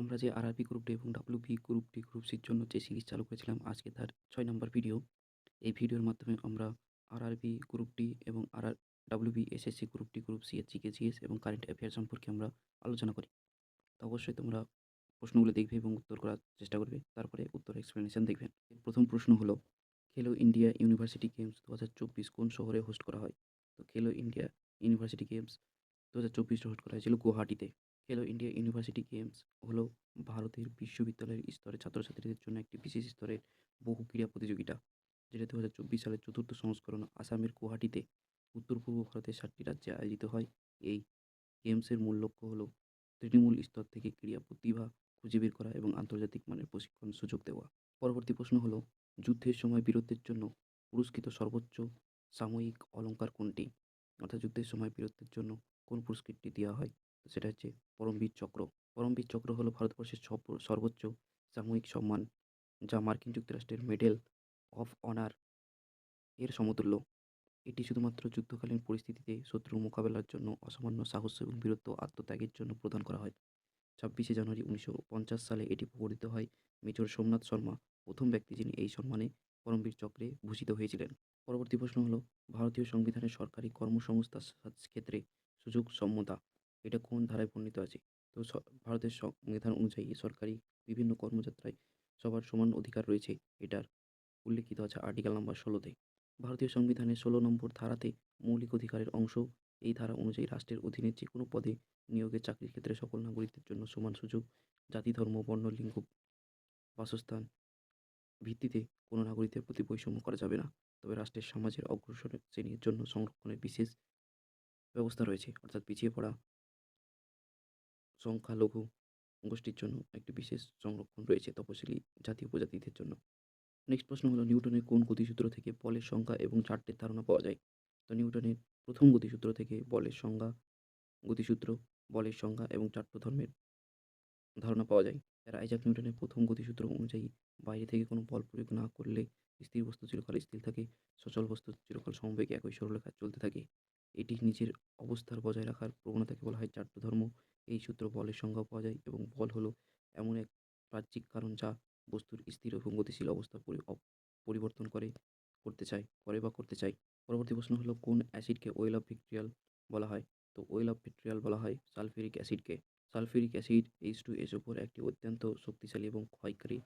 আমরা যে আর আরআরবি গ্রুপ ডি এবং W B group D group সির জন্য যে সিরিজ চালু করেছিলাম, আজকে তার ছয় নম্বর ভিডিও এই ভিডিওর মাধ্যমে আমরা আরআরবি গ্রুপ ডি এবং আর WB SSC group D group C GK GS এবং কারেন্ট অ্যাফেয়ার সম্পর্কে আমরা আলোচনা করি। তো অবশ্যই তোমরা প্রশ্নগুলো দেখবে এবং উত্তর করার চেষ্টা করবে, তারপরে উত্তর এক্সপ্লেনেশন দেখবেন প্রথম প্রশ্ন হলো, খেলো ইন্ডিয়া ইউনিভার্সিটি গেমস দু হাজার চব্বিশ কোন শহরে হোস্ট করা হয়? তো খেলো ইন্ডিয়া ইউনিভার্সিটি গেমস দু হাজার চব্বিশে হোস্ট করা হয়েছিল গুয়াহাটিতে। খেলো ইন্ডিয়া ইউনিভার্সিটি গেমস হলো ভারতের বিশ্ববিদ্যালয়ের স্তরে ছাত্রছাত্রীদের জন্য একটি বিশেষ স্তরের বহু ক্রীড়া প্রতিযোগিতা, যেটা দু হাজার চব্বিশ সালের চতুর্থ সংস্করণ আসামের গুয়াহাটিতে উত্তর পূর্ব ভারতের সাতটি রাজ্যে আয়োজিত হয়। এই গেমসের মূল লক্ষ্য হলো তৃণমূল স্তর থেকে ক্রীড়া প্রতিভা খুঁজে বের করা এবং আন্তর্জাতিক মানের প্রশিক্ষণ সুযোগ দেওয়া। পরবর্তী প্রশ্ন হলো, যুদ্ধের সময় বীরত্বের জন্য পুরস্কৃত সর্বোচ্চ সাময়িক অলংকার কোনটি? অর্থাৎ যুদ্ধের সময় বীরত্বের জন্য কোন পুরস্কৃতটি দেওয়া হয়? সেটা হচ্ছে পরমবীর চক্র। পরমবীর চক্র হলো ভারতবর্ষের সর্বোচ্চ সাময়িক সম্মান, যা মার্কিন যুক্তরাষ্ট্রের মেডেল অফ অনার এর সমতুল্য। এটি শুধুমাত্র যুদ্ধকালীন পরিস্থিতিতে শত্রুর মোকাবেলার জন্য অসামান্য সাহস এবং বীরত্ব আত্মত্যাগের জন্য প্রদান করা হয়। ছাব্বিশে জানুয়ারি উনিশশো পঞ্চাশ সালে এটি প্রবর্তিত হয় মেজর সোমনাথ শর্মা, প্রথম ব্যক্তি যিনি এই সম্মানে পরমবীর চক্রে ভূষিত হয়েছিলেন। পরবর্তী প্রশ্ন হলো, ভারতীয় সংবিধানের সরকারি কর্মসংস্থান সা- ক্ষেত্রে সুযোগ সম্মতা এটা কোন ধারায় বর্ণিত আছে? তো ভারতের সংবিধান অনুযায়ী সরকারি বিভিন্ন কর্মযাত্রায় সবার সমান অধিকার রয়েছে, এটার উল্লেখিত আছে আর্টিকেল নাম্বার ষোলোতে। ভারতীয় সংবিধানের ষোলো নম্বর ধারাতে মৌলিক অধিকারের অংশ, এই ধারা অনুযায়ী রাষ্ট্রের অধীনে যে কোনো পদে নিয়োগের চাকরির ক্ষেত্রে সকল নাগরিকদের জন্য সমান সুযোগ, জাতি, ধর্ম, বর্ণ, লিঙ্গ, বাসস্থান ভিত্তিতে কোনো নাগরিকের প্রতি বৈষম্য করা যাবে না। তবে রাষ্ট্রের সমাজের অগ্রসর শ্রেণির জন্য সংরক্ষণের বিশেষ ব্যবস্থা রয়েছে, অর্থাৎ পিছিয়ে পড়া সংখ্যালঘু গোষ্ঠীর জন্য একটি বিশেষ সংরক্ষণ রয়েছে তপশিলি জাতি উপজাতিদের জন্য। নেক্সট প্রশ্ন হলো, নিউটনের কোন গতিসূত্র থেকে বলের সংখ্যা এবং চারটের ধারণা পাওয়া যায়? তো নিউটনের প্রথম গতিসূত্র থেকে বলের সংজ্ঞা গতিসূত্র, বলের সংজ্ঞা এবং চারট ধর্মের ধারণা পাওয়া যায়। আর আইজাক নিউটনের প্রথম গতিসূত্র অনুযায়ী বাইরে থেকে কোনো বল প্রয়োগ না করলে স্থির বস্তু চিরকাল স্থির থাকে, সচল বস্তু চিরকাল সমবেগে একই সরলরেখায় চলতে থাকে। এটি নিজের অবস্থার বজায় রাখার প্রবণতাকে বলা হয় চারট ধর্ম। এই সূত্র বলের সংজ্ঞা পাওয়া যায় এবং বল হলো এমন এক বাহ্যিক কারণ যা বস্তুর স্থির এবং গতিশীল অবস্থা পরি- পরিবর্তন করে, করতে চায়, করে বা করতে চায়। পরবর্তী প্রশ্ন হলো, কোন অ্যাসিডকে ওয়েল অফ ভিক্ট্রিয়াল বলা হয়? তো ওয়েল অফ ভিক্ট্রিয়াল বলা হয় sulphuric অ্যাসিডকে। Sulphuric acid H two S ওপর একটি অত্যন্ত শক্তিশালী এবং ক্ষয়কারী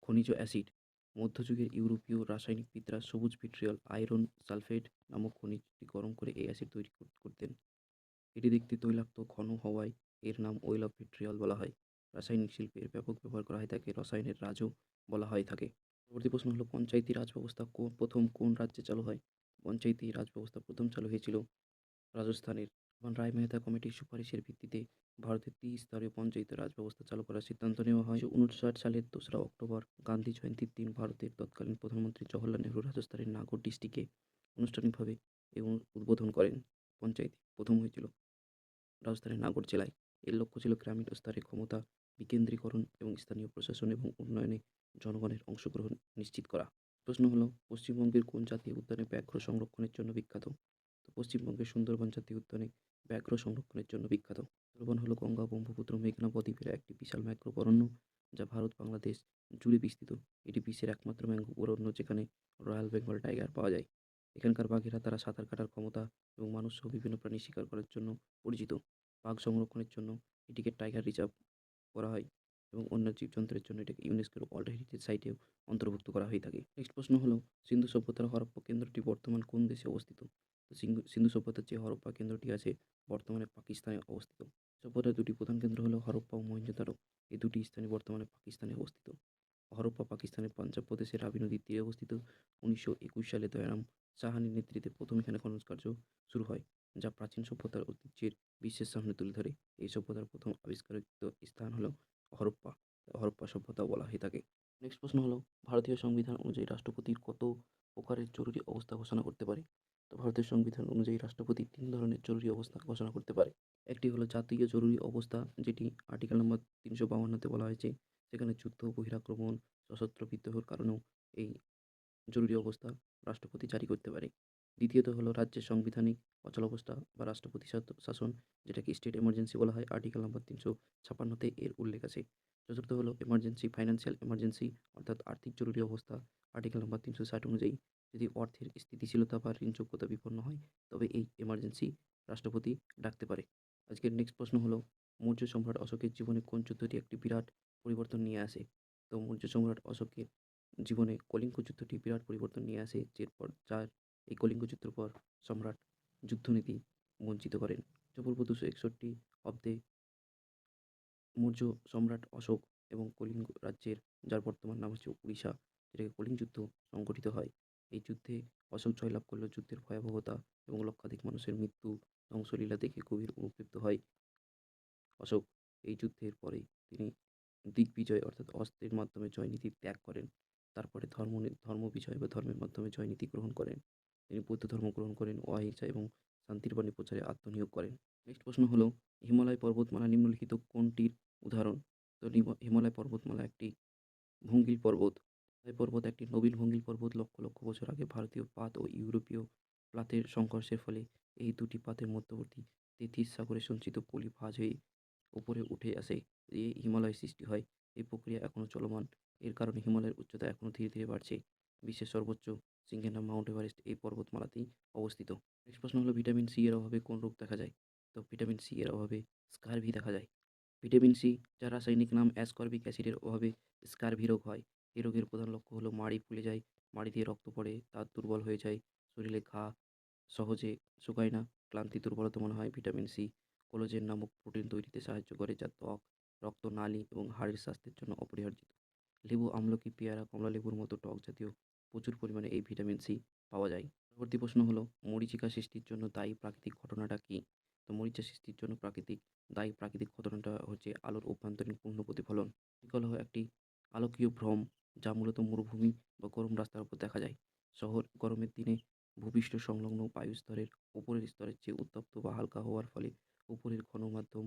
খনিজ অ্যাসিড। মধ্যযুগের ইউরোপীয় রাসায়নিক রাসায়নিকবিদরা সবুজ ভিট্রিয়াল আয়রন সালফেট নামক খনিজটি গরম করে এই অ্যাসিড তৈরি করতেন। এটি দেখতে তৈলাক্ত ঘন হওয়ায় এর নাম ওয়েল অফ ভিট্রিয়াল বলা হয়। রাসায়নিক শিল্পে এর ব্যাপক ব্যবহার করা হয় থাকে রসায়নের রাজও বলা হয় থাকে। পরবর্তী প্রশ্ন হলো, পঞ্চায়েতি রাজ ব্যবস্থা প্রথম কোন রাজ্যে চালু হয়? পঞ্চায়েতি রাজ ব্যবস্থা প্রথম চালু হয়েছিল রাজস্থানের। এবং রায় মেহতা কমিটির সুপারিশের ভিত্তিতে ভারতের ত্রিস্তরীয় পঞ্চায়েত রাজ ব্যবস্থা চালু করার সিদ্ধান্ত নেওয়া হয়। উনষাট সালের দোসরা অক্টোবর গান্ধী জয়ন্তীর দিন ভারতের তৎকালীন প্রধানমন্ত্রী জওহরলাল নেহরু রাজস্থানের নাগর ডিস্ট্রিক্টে আনুষ্ঠানিকভাবে এবং উদ্বোধন করেন পঞ্চায়েত। প্রথম হয়েছিল রাজস্থানের নাগর জেলায় এর লক্ষ্য ছিল গ্রামীণ স্তরে ক্ষমতা বিকেন্দ্রীকরণ এবং স্থানীয় প্রশাসন এবং উন্নয়নে জনগণের অংশগ্রহণ নিশ্চিত করা। প্রশ্ন হলো, পশ্চিমবঙ্গের কোন জাতীয় উদ্যানে ব্যাঘ্র সংরক্ষণের জন্য বিখ্যাত? তো পশ্চিমবঙ্গের সুন্দরবন জাতীয় উদ্যানে ব্যাঘ্র সংরক্ষণের জন্য বিখ্যাত। সুন্দরবন হলো গঙ্গা, ব্রহ্মপুত্র, মেঘনা, বদ্বীপের একটি বিশাল ম্যাঘ্রো অরণ্য যা ভারত, বাংলাদেশ জুড়ে বিস্তৃত। এটি বিশ্বের একমাত্র ম্যাঙ্গো অরণ্য যেখানে রয়্যাল বেঙ্গল টাইগার পাওয়া যায়। এখানকার বাঘেরা তারা সাঁতার কাটার ক্ষমতা এবং মানুষ সহ বিভিন্ন প্রাণী শিকার করার জন্য পরিচিত। বাঘ সংরক্ষণের জন্য এটিকে টাইগার রিজার্ভ করা হয় এবং অন্য জীবজন্তুর জন্য এটাকে ইউনেস্কোর ওয়ার্ল্ড হেরিটেজ সাইটেও অন্তর্ভুক্ত করা হয়ে থাকে। নেক্সট প্রশ্ন হলো, সিন্ধু সভ্যতার হরপ্পা কেন্দ্রটি বর্তমান কোন দেশে অবস্থিত? তো সিন্ধু সিন্ধু সভ্যতার যে হরপ্পা কেন্দ্রটি আছে, বর্তমানে পাকিস্তানে অবস্থিত। সভ্যতার দুটি প্রধান কেন্দ্র হলো হরপ্পা ও মহেঞ্জোদারো এই দুটি স্থানে বর্তমানে পাকিস্তানে অবস্থিত। হরপ্পা পাকিস্তানের পাঞ্জাব প্রদেশের রাবি নদীর তীরে অবস্থিত উনিশশো একুশ সালে দয়ারাম সাহানির নেতৃত্বে প্রথম এখানে খনন কার্য শুরু হয়, যা প্রাচীন সভ্যতার ঐতিহ্যের বিশ্বের সামনে তুলে ধরে। এই সভ্যতার প্রথম আবিষ্কারিত স্থান হলো হরপ্পা। হরপ্পা সভ্যতা বলা হয়ে থাকে। নেক্সট প্রশ্ন হলো, ভারতীয় সংবিধান অনুযায়ী রাষ্ট্রপতির কত প্রকারের জরুরি অবস্থা ঘোষণা করতে পারে? তো ভারতের সংবিধান অনুযায়ী রাষ্ট্রপতি তিন ধরনের জরুরি অবস্থা ঘোষণা করতে পারে। একটি হলো জাতীয় জরুরি অবস্থা, যেটি আর্টিকেল নম্বর তিনশো বাউান্নতে বলা হয়েছে। সেখানে যুদ্ধ, বহিরাক্রমণ, সশস্ত্র বিদ্রোহের কারণেও এই জরুরি অবস্থা রাষ্ট্রপতি জারি করতে পারে। দ্বিতীয়ত হলো রাজ্যের সাংবিধানিক অচলাবস্থা বা রাষ্ট্রপতি শাসন, যেটাকে স্টেট এমার্জেন্সি বলা হয় আর্টিকেল নাম্বার তিনশো ছাপান্নতে এর উল্লেখ আছে। চতুর্থ হলো এমার্জেন্সি ফাইন্যান্সিয়াল এমার্জেন্সি অর্থাৎ আর্থিক জরুরি অবস্থা আর্টিকেল নাম্বার তিনশো ষাট অনুযায়ী। যদি অর্থের স্থিতিশীলতা বা ঋণযোগ্যতা বিপন্ন হয়, তবে এই এমার্জেন্সি রাষ্ট্রপতি ডাকতে পারে। আজকের নেক্সট প্রশ্ন হলো, মৌর্য সম্রাট অশোকের জীবনে কোন যুদ্ধটি একটি বিরাট পরিবর্তন নিয়ে আসে। তো মৌর্য সম্রাট অশোকের জীবনে কলিঙ্গ যুদ্ধটি বিরাট পরিবর্তন নিয়ে আসে, যেরপর যার এই কলিঙ্গ যুদ্ধের পর সম্রাট যুদ্ধনীতি বঞ্চিত করেন। খ্রিস্টপূর্ব দুশো একষট্টি অব্দে মৌর্য সম্রাট অশোক এবং কলিঙ্গ রাজ্যের, যার বর্তমান নাম হচ্ছে উড়িষ্যা, যেটাকে কলিঙ্গ যুদ্ধ সংগঠিত হয়। এই যুদ্ধে অশোক জয়লাভ করল যুদ্ধের ভয়াবহতা এবং লক্ষাধিক মানুষের মৃত্যু ধ্বংসলীলা দেখে গভীর অনুতৃপ্ত হয়। অশোক এই যুদ্ধের পরে তিনি দিগ্বিজয় অর্থাৎ অস্ত্রের মাধ্যমে জয়নীতি ত্যাগ করেন। তারপরে ধর্ম ধর্ম বিজয় বা ধর্মের মাধ্যমে জয়নীতি গ্রহণ করেন। তিনি বৌদ্ধ ধর্ম গ্রহণ করেন, অহিংসা এবং শান্তির বাণী প্রচারে আত্মনিয়োগ করেন। নেক্সট প্রশ্ন হলো, হিমালয় পর্বতমালা নিম্নলিখিত কোনটির উদাহরণ? তো হিমালয় পর্বতমালা একটি ভঙ্গিল পর্বত। এই পর্বত একটি নবীন ভঙ্গিল পর্বত লক্ষ লক্ষ বছর আগে ভারতীয় পাত ও ইউরোপীয় প্লাতের সংঘর্ষের ফলে এই দুটি পাতের মধ্যবর্তী তেথিস সাগরে সঞ্চিত পলি ভাঁজ হয়ে উপরে উঠে আসে। এই হিমালয় সৃষ্টি হয়। এই প্রক্রিয়া এখনও চলমান। এর কারণে হিমালয়ের উচ্চতা এখনও ধীরে ধীরে বাড়ছে। বিশ্বের সর্বোচ্চ শৃঙ্গের নাম মাউন্ট এভারেস্ট এই পর্বতমালাতেই অবস্থিত। নেক্সট প্রশ্ন হলো, ভিটামিন সি এর অভাবে কোন রোগ দেখা যায়? তো ভিটামিন সি এর অভাবে স্কারভি দেখা যায়। ভিটামিন সি, যার রাসায়নিক নাম অ্যাসকর্বিক অ্যাসিডের অভাবে স্কারভি রোগ হয়। এই রোগের প্রধান লক্ষ্য হলো, মাড়ি ফুলে যায়, মাড়ি দিয়ে রক্ত পড়ে, দাঁত দুর্বল হয়ে যায়, শরীরে ঘা, সহজে শুকায় না, ক্লান্তি, দুর্বলতা মনে হয় ভিটামিন সি। কোলোজেন নামক প্রোটিন তৈরিতে সাহায্য করে যা ত্বক, রক্ত, নালী এবং হাড়ের স্বাস্থ্যের জন্য অপরিহার্য লেবু, আমলকি, পেয়ারা, কমলা লেবুর মতো টক জাতীয় প্রচুর পরিমাণে এই ভিটামিন সি পাওয়া যায়। পরবর্তী প্রশ্ন হলো, মরিচিকা সৃষ্টির জন্য দায়ী প্রাকৃতিক ঘটনাটা কী? তো মরিচা সৃষ্টির জন্য প্রাকৃতিক, দায়ী প্রাকৃতিক ঘটনাটা হচ্ছে আলোর অভ্যন্তরীণ পূর্ণ প্রতিফলন। বিকল হলো একটি আলোকীয় ভ্রম যা মূলত মরুভূমি বা গরম রাস্তার উপর দেখা যায়। শহর গরমের দিনে ভূপৃষ্ঠ সংলগ্ন বায়ুস্তরের উপরের স্তরের চেয়ে উত্তপ্ত বা হালকা হওয়ার ফলে উপরের ঘন মাধ্যম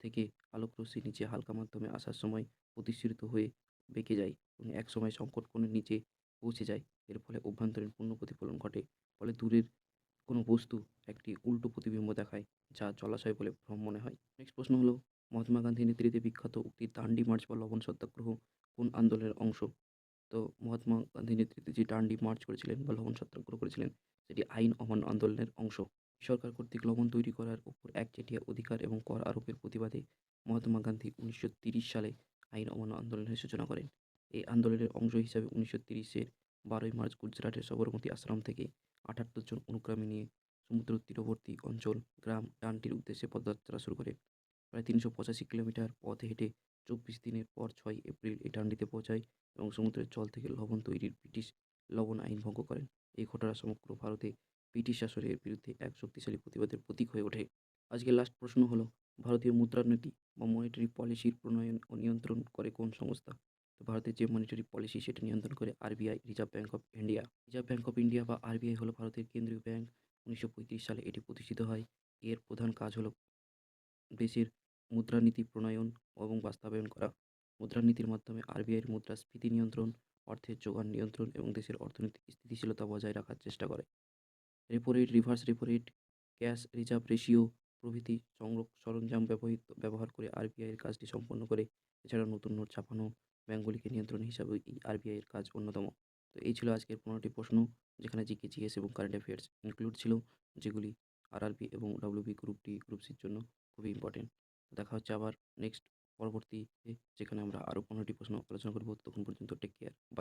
থেকে আলোকরশ্মি নিচে হালকা মাধ্যমে আসার সময় প্রতিসরিত হয়ে বেঁকে যায় এবং একসময় সংকট কোণের নিচে পৌঁছে যায়। এর ফলে অভ্যন্তরীণ পূর্ণ প্রতিফলন ঘটে, ফলে দূরের কোনো বস্তু একটি উল্টো প্রতিবিম্ব দেখায়, যা জলাশয় বলে ভ্রম মনে হয়। নেক্সট প্রশ্ন হলো, মহাত্মা গান্ধী নেতৃত্বে বিখ্যাত উক্তি দান্ডি মার্চ বা লবণ সত্যাগ্রহ কোন আন্দোলনের অংশ? তো মহাত্মা গান্ধী নেতৃত্বে যে ডান্ডি মার্চ করেছিলেন বা লবণ সত্যাগ্রহ করেছিলেন, সেটি আইন অমান্য আন্দোলনের অংশ। সরকার কর্তৃক লবণ তৈরি করার উপর একচেটিয়া অধিকার এবং কর আরোপের প্রতিবাদে মহাত্মা গান্ধী উনিশশো তিরিশ সালে আইন অমান্য আন্দোলনের সূচনা করেন। এই আন্দোলনের অংশ হিসাবে উনিশশো তিরিশের বারোই মার্চ গুজরাটের সবরমতী আশ্রম থেকে আটাত্তর জন অনুক্রমে নিয়ে সমুদ্র তীরবর্তী অঞ্চল, গ্রাম ডানটির উদ্দেশ্যে পদযাত্রা শুরু করে প্রায় তিনশো পঁচাশি কিলোমিটার পথ হেঁটে চব্বিশ দিনের পর ছয় এপ্রিল এই ডান্ডিতে পৌঁছায় এবং সমুদ্রের জল থেকে লবণ তৈরির ব্রিটিশ লবণ আইন ভঙ্গ করেন। এই ঘটনা সমগ্র ভারতে ব্রিটিশ শাসনের বিরুদ্ধে এক শক্তিশালী প্রতিবাদের প্রতীক হয়ে ওঠে। আজকে লাস্ট প্রশ্ন হলো, ভারতীয় মুদ্রানীতি বা মনিটারি পলিসির প্রণয়ন ও নিয়ন্ত্রণ করে কোন সংস্থা? ভারতের যে মনিটারি পলিসি সেটা নিয়ন্ত্রণ করে RBI reserve bank of India reserve bank of India বা আরবিআই হলো ভারতের কেন্দ্রীয় ব্যাঙ্ক উনিশশো পঁয়ত্রিশ সালে এটি প্রতিষ্ঠিত হয়। এর প্রধান কাজ হলো দেশের মুদ্রানীতি প্রণয়ন এবং বাস্তবায়ন করা। মুদ্রানীতির মাধ্যমে আরবিআইয়ের মুদ্রাস্ফীতি নিয়ন্ত্রণ, অর্থের যোগান নিয়ন্ত্রণ এবং দেশের অর্থনৈতিক স্থিতিশীলতা বজায় রাখার চেষ্টা করে। Repo rate reverse repo rate cash reserve ratio প্রভৃতি সংরক সরঞ্জাম ব্যবহৃত, ব্যবহার করে আরবিআইয়ের কাজটি সম্পন্ন করে। এছাড়া নতুন নোট ছাপানো ব্যাঙ্কগুলিকে নিয়ন্ত্রণ হিসাবে এই আরবিআইয়ের কাজ অন্যতম। তো এই ছিল আজকের পনেরোটি প্রশ্ন, যেখানে জিকে, জিএস এবং কারেন্ট অ্যাফেয়ার্স ইনক্লুড ছিল, যেগুলি আরআরবি এবং ডাব্লিউবি গ্রুপ ডি গ্রুপ সির জন্য খুবই ইম্পর্টেন্ট দেখা হচ্ছে আবার নেক্সট পরবর্তীতে, যেখানে আমরা আরও পনেরোটি প্রশ্ন আলোচনা করব। তখন পর্যন্ত টেক কেয়ার